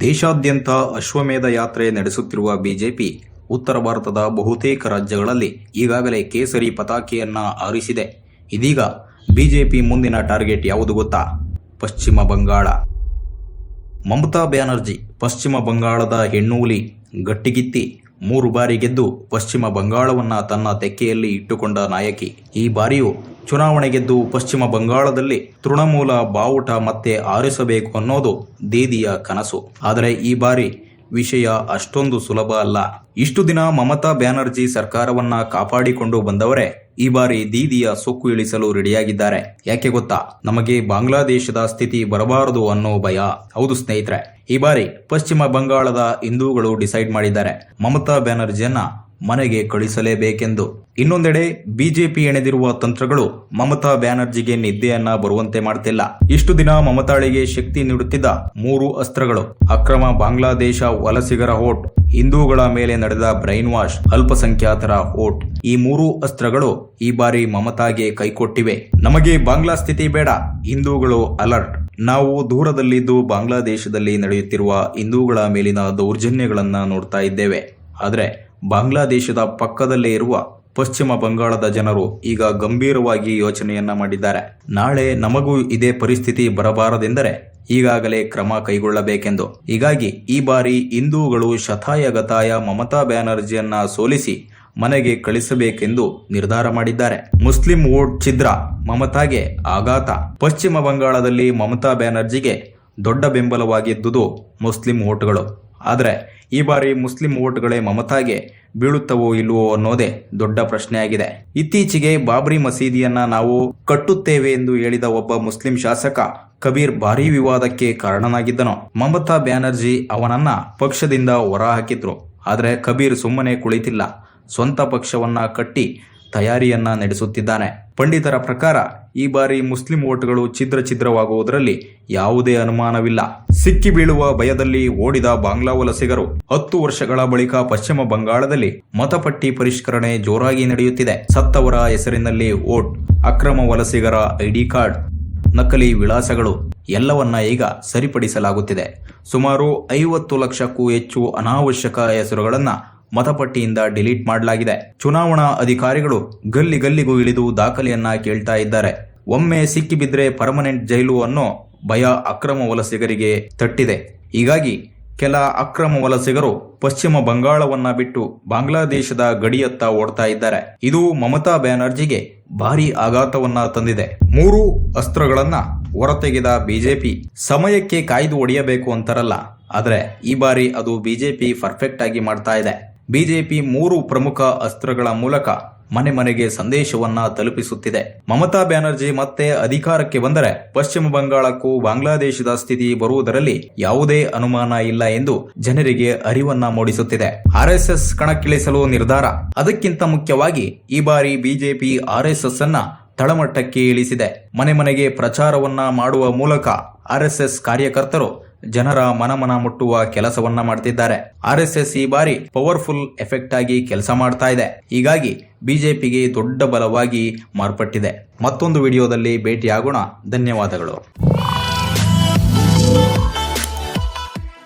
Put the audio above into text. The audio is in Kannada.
ದೇಶಾದ್ಯಂತ ಅಶ್ವಮೇಧ ಯಾತ್ರೆ ನಡೆಸುತ್ತಿರುವ ಬಿಜೆಪಿ ಉತ್ತರ ಭಾರತದ ಬಹುತೇಕ ರಾಜ್ಯಗಳಲ್ಲಿ ಈಗಾಗಲೇ ಕೇಸರಿ ಪತಾಕೆಯನ್ನ ಆರಿಸಿದೆ ಇದೀಗ ಬಿಜೆಪಿ ಮುಂದಿನ ಟಾರ್ಗೆಟ್ ಯಾವುದು ಗೊತ್ತಾ? ಪಶ್ಚಿಮ ಬಂಗಾಳ. ಮಮತಾ ಬ್ಯಾನರ್ಜಿ ಪಶ್ಚಿಮ ಬಂಗಾಳದ ಹೆಣ್ಣೂಲಿ ಗಟ್ಟಿಗಿತ್ತಿ. ಮೂರು ಬಾರಿ ಗೆದ್ದು ಪಶ್ಚಿಮ ಬಂಗಾಳವನ್ನ ತನ್ನ ತೆಕ್ಕೆಯಲ್ಲಿ ಇಟ್ಟುಕೊಂಡ ನಾಯಕಿ. ಈ ಬಾರಿಯೂ ಚುನಾವಣೆ ಗೆದ್ದು ಪಶ್ಚಿಮ ಬಂಗಾಳದಲ್ಲಿ ತೃಣಮೂಲ ಬಾವುಟ ಮತ್ತೆ ಆರಿಸಬೇಕು ಅನ್ನೋದು ದೀದಿಯ ಕನಸು. ಆದರೆ ಈ ಬಾರಿ ವಿಷಯ ಅಷ್ಟೊಂದು ಸುಲಭ ಅಲ್ಲ. ಇಷ್ಟು ದಿನ ಮಮತಾ ಬ್ಯಾನರ್ಜಿ ಸರ್ಕಾರವನ್ನ ಕಾಪಾಡಿಕೊಂಡು ಬಂದವರೇ, ಈ ಬಾರಿ ದೀದಿಯ ಸೊಕ್ಕು ಇಳಿಸಲು ರೆಡಿಯಾಗಿದ್ದಾರೆ. ಯಾಕೆ ಗೊತ್ತಾ? ನಮಗೆ ಬಾಂಗ್ಲಾದೇಶದ ಸ್ಥಿತಿ ಬರಬಾರದು ಅನ್ನೋ ಭಯ. ಹೌದು ಸ್ನೇಹಿತರೆ, ಈ ಬಾರಿ ಪಶ್ಚಿಮ ಬಂಗಾಳದ ಹಿಂದೂಗಳು ಡಿಸೈಡ್ ಮಾಡಿದ್ದಾರೆ. ಮಮತಾ ಬ್ಯಾನರ್ಜಿಯನ್ನ ಮನೆಗೆ ಕಳಿಸಲೇಬೇಕೆಂದು ಇನ್ನೊಂದೆಡೆ ಬಿಜೆಪಿ ಎಣೆದಿರುವ ತಂತ್ರಗಳು ಮಮತಾ ಬ್ಯಾನರ್ಜಿಗೆ ನಿದ್ದೆಯನ್ನ ಬರುವಂತೆ ಮಾಡ್ತಿಲ್ಲ. ಇಷ್ಟು ದಿನ ಮಮತಾಳಿಗೆ ಶಕ್ತಿ ನೀಡುತ್ತಿದ್ದ ಮೂರು ಅಸ್ತ್ರಗಳು. ಅಕ್ರಮ ಬಾಂಗ್ಲಾದೇಶ ವಲಸಿಗರ ಹೋಟ್ ಹಿಂದೂಗಳ ಮೇಲೆ ನಡೆದ ಬ್ರೈನ್ ವಾಶ್ ಅಲ್ಪಸಂಖ್ಯಾತರ ಹೋಟ್ ಈ ಮೂರು ಅಸ್ತ್ರಗಳು ಈ ಬಾರಿ ಮಮತಾಗೆ ಕೈಕೊಟ್ಟಿವೆ. ನಮಗೆ ಬಾಂಗ್ಲಾ ಸ್ಥಿತಿ ಬೇಡ, ಹಿಂದೂಗಳು ಅಲರ್ಟ್. ನಾವು ದೂರದಲ್ಲಿದ್ದು ಬಾಂಗ್ಲಾದೇಶದಲ್ಲಿ ನಡೆಯುತ್ತಿರುವ ಹಿಂದೂಗಳ ಮೇಲಿನ ದೌರ್ಜನ್ಯಗಳನ್ನ ನೋಡ್ತಾ ಇದ್ದೇವೆ. ಆದರೆ ಬಾಂಗ್ಲಾದೇಶದ ಪಕ್ಕದಲ್ಲೇ ಇರುವ ಪಶ್ಚಿಮ ಬಂಗಾಳದ ಜನರು ಈಗ ಗಂಭೀರವಾಗಿ ಯೋಚನೆಯನ್ನ ಮಾಡಿದ್ದಾರೆ. ನಾಳೆ ನಮಗೂ ಇದೇ ಪರಿಸ್ಥಿತಿ ಬರಬಾರದೆಂದರೆ ಈಗಾಗಲೇ ಕ್ರಮ ಕೈಗೊಳ್ಳಬೇಕೆಂದು. ಹೀಗಾಗಿ ಈ ಬಾರಿ ಹಿಂದೂಗಳು ಶತಾಯಗತಾಯ ಮಮತಾ ಬ್ಯಾನರ್ಜಿಯನ್ನ ಸೋಲಿಸಿ ಮನೆಗೆ ಕಳಿಸಬೇಕೆಂದು ನಿರ್ಧಾರ ಮಾಡಿದ್ದಾರೆ. ಮುಸ್ಲಿಂ ವೋಟ್ ಛಿದ್ರ, ಮಮತಾಗೆ ಆಘಾತ. ಪಶ್ಚಿಮ ಬಂಗಾಳದಲ್ಲಿ ಮಮತಾ ಬ್ಯಾನರ್ಜಿಗೆ ದೊಡ್ಡ ಬೆಂಬಲವಾಗಿದ್ದುದು ಮುಸ್ಲಿಂ ವೋಟ್ಗಳು. ಆದರೆ ಈ ಬಾರಿ ಮುಸ್ಲಿಂ ವೋಟ್ಗಳೇ ಮಮತಾಗೆ ಬೀಳುತ್ತವೋ ಇಲ್ಲವೋ ಅನ್ನೋದೇ ದೊಡ್ಡ ಪ್ರಶ್ನೆಯಾಗಿದೆ. ಇತ್ತೀಚೆಗೆ ಬಾಬ್ರಿ ಮಸೀದಿಯನ್ನ ನಾವು ಕಟ್ಟುತ್ತೇವೆ ಎಂದು ಹೇಳಿದ ಒಬ್ಬ ಮುಸ್ಲಿಂ ಶಾಸಕ ಕಬೀರ್ ಭಾರೀ ವಿವಾದಕ್ಕೆ ಕಾರಣನಾಗಿದ್ದನು. ಮಮತಾ ಬ್ಯಾನರ್ಜಿ ಅವನನ್ನ ಪಕ್ಷದಿಂದ ಹೊರಹಾಕಿದ್ರು ಆದರೆ ಕಬೀರ್ ಸುಮ್ಮನೆ ಕುಳಿತಿಲ್ಲ. ಸ್ವಂತ ಪಕ್ಷವನ್ನ ಕಟ್ಟಿ ತಯಾರಿಯನ್ನ ನಡೆಸುತ್ತಿದ್ದಾನೆ. ಪಂಡಿತರ ಪ್ರಕಾರ ಈ ಬಾರಿ ಮುಸ್ಲಿಂ ಓಟ್ಗಳು ಛಿದ್ರ ಛಿದ್ರವಾಗುವುದರಲ್ಲಿ ಯಾವುದೇ ಅನುಮಾನವಿಲ್ಲ. ಸಿಕ್ಕಿ ಬೀಳುವ ಭಯದಲ್ಲಿ ಓಡಿದ ಬಾಂಗ್ಲಾ ವಲಸಿಗರು ಹತ್ತು ವರ್ಷಗಳ ಬಳಿಕ ಪಶ್ಚಿಮ ಬಂಗಾಳದಲ್ಲಿ ಮತಪಟ್ಟಿ ಪರಿಷ್ಕರಣೆ ಜೋರಾಗಿ ನಡೆಯುತ್ತಿದೆ. ಸತ್ತವರ ಹೆಸರಿನಲ್ಲಿ ವೋಟ್ ಅಕ್ರಮ ವಲಸಿಗರ ಐಡಿ ಕಾರ್ಡ್, ನಕಲಿ ವಿಳಾಸಗಳು ಎಲ್ಲವನ್ನ ಈಗ ಸರಿಪಡಿಸಲಾಗುತ್ತಿದೆ. ಸುಮಾರು ಐವತ್ತು ಲಕ್ಷಕ್ಕೂ ಹೆಚ್ಚು ಅನಾವಶ್ಯಕ ಹೆಸರುಗಳನ್ನ ಮತಪಟ್ಟಿಯಿಂದ ಡಿಲೀಟ್ ಮಾಡಲಾಗಿದೆ. ಚುನಾವಣಾ ಅಧಿಕಾರಿಗಳು ಗಲ್ಲಿ ಗಲ್ಲಿಗೂ ಇಳಿದು ದಾಖಲೆಯನ್ನ ಕೇಳ್ತಾ ಇದ್ದಾರೆ. ಒಮ್ಮೆ ಸಿಕ್ಕಿಬಿದ್ರೆ ಪರ್ಮನೆಂಟ್ ಜೈಲು ಅನ್ನೋ ಭಯ ಅಕ್ರಮ ವಲಸಿಗರಿಗೆ ತಟ್ಟಿದೆ. ಹೀಗಾಗಿ ಕೆಲ ಅಕ್ರಮ ವಲಸಿಗರು ಪಶ್ಚಿಮ ಬಂಗಾಳವನ್ನ ಬಿಟ್ಟು ಬಾಂಗ್ಲಾದೇಶದ ಗಡಿಯತ್ತ ಓಡ್ತಾ ಇದ್ದಾರೆ. ಇದು ಮಮತಾ ಬ್ಯಾನರ್ಜಿಗೆ ಭಾರಿ ಆಘಾತವನ್ನ ತಂದಿದೆ. ಮೂರು ಅಸ್ತ್ರಗಳನ್ನ ಹೊರತೆಗೆದ ಬಿಜೆಪಿ ಸಮಯಕ್ಕೆ ಕಾಯ್ದು ಒಡೆಯಬೇಕು ಅಂತಾರಲ್ಲ, ಆದರೆ ಈ ಬಾರಿ ಅದು ಬಿಜೆಪಿ ಪರ್ಫೆಕ್ಟ್ ಆಗಿ ಮಾಡ್ತಾ ಇದೆ. ಬಿಜೆಪಿ ಮೂರು ಪ್ರಮುಖ ಅಸ್ತ್ರಗಳ ಮೂಲಕ ಮನೆ ಮನೆಗೆ ಸಂದೇಶವನ್ನ ತಲುಪಿಸುತ್ತಿದೆ. ಮಮತಾ ಬ್ಯಾನರ್ಜಿ ಮತ್ತೆ ಅಧಿಕಾರಕ್ಕೆ ಬಂದರೆ ಪಶ್ಚಿಮ ಬಂಗಾಳಕ್ಕೂ ಬಾಂಗ್ಲಾದೇಶದ ಸ್ಥಿತಿ ಬರುವುದರಲ್ಲಿ ಯಾವುದೇ ಅನುಮಾನ ಇಲ್ಲ ಎಂದು ಜನರಿಗೆ ಅರಿವನ್ನ ಮೂಡಿಸುತ್ತಿದೆ. ಆರ್ಎಸ್ಎಸ್ ಕಣಕ್ಕಿಳಿಸಲು ನಿರ್ಧಾರ. ಅದಕ್ಕಿಂತ ಮುಖ್ಯವಾಗಿ ಈ ಬಾರಿ ಬಿಜೆಪಿ ಆರ್ಎಸ್ಎಸ್ ಅನ್ನ ತಳಮಟ್ಟಕ್ಕೆ ಇಳಿಸಿದೆ. ಮನೆ ಮನೆಗೆ ಪ್ರಚಾರವನ್ನ ಮಾಡುವ ಮೂಲಕ ಆರ್ಎಸ್ಎಸ್ ಕಾರ್ಯಕರ್ತರು ಜನರ ಮನಮನ ಮುಟ್ಟುವ ಕೆಲಸವನ್ನ ಮಾಡ್ತಿದ್ದಾರೆ. ಆರ್ಎಸ್ಎಸ್ ಈ ಬಾರಿ ಪವರ್ಫುಲ್ ಎಫೆಕ್ಟ್ ಆಗಿ ಕೆಲಸ ಮಾಡ್ತಾ ಇದೆ. ಹೀಗಾಗಿ ಬಿಜೆಪಿಗೆ ದೊಡ್ಡ ಬಲವಾಗಿ ಮಾರ್ಪಟ್ಟಿದೆ. ಮತ್ತೊಂದು ವಿಡಿಯೋದಲ್ಲಿ ಭೇಟಿಯಾಗೋಣ. ಧನ್ಯವಾದಗಳು.